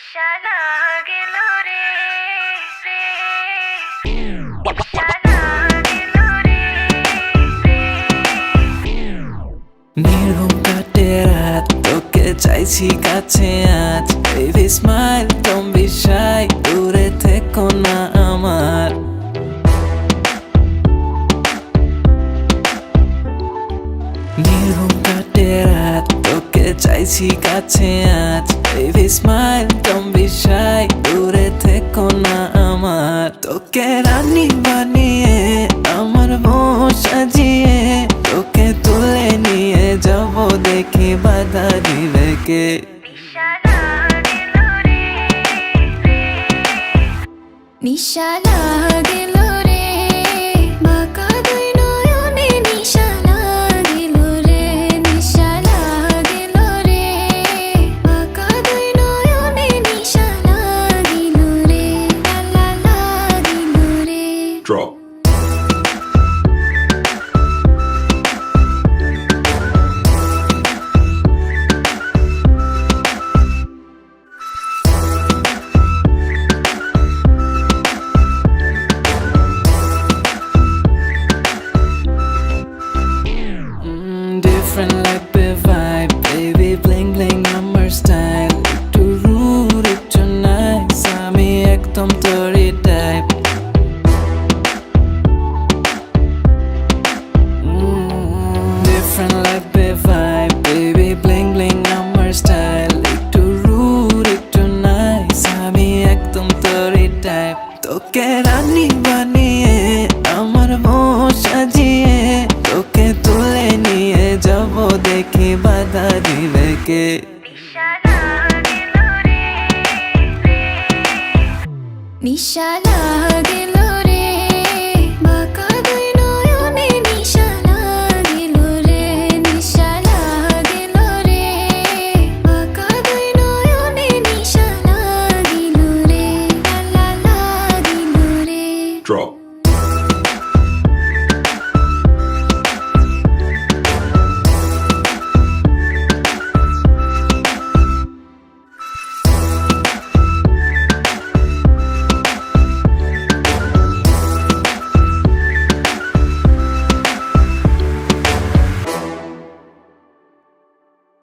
নিশা লাগিল রে নির্ঘুম কাটে রাত, তোকে চাইছি কাছে আজ। বেবি স্মাইল তুমি শাই দূরে থেকো না আমার। নির্ঘুম কাটে রাত, তোকে চাইছি কাছে আজ। বেবি স্মাইল তুমি শাই দূরে থেকো না আমার। তোকে রানী বানিয়ে, আমার বউ সাজিয়ে, তোকে তুলে নিয়ে যাব দেখি বাধা দিবে কে? নিশা তোকে রানী বানিয়ে আমার বউ সাজিয়ে তোকে তুলে নিয়ে যাব দেখি বাধা দিবে কে? নিশা লাগিল drop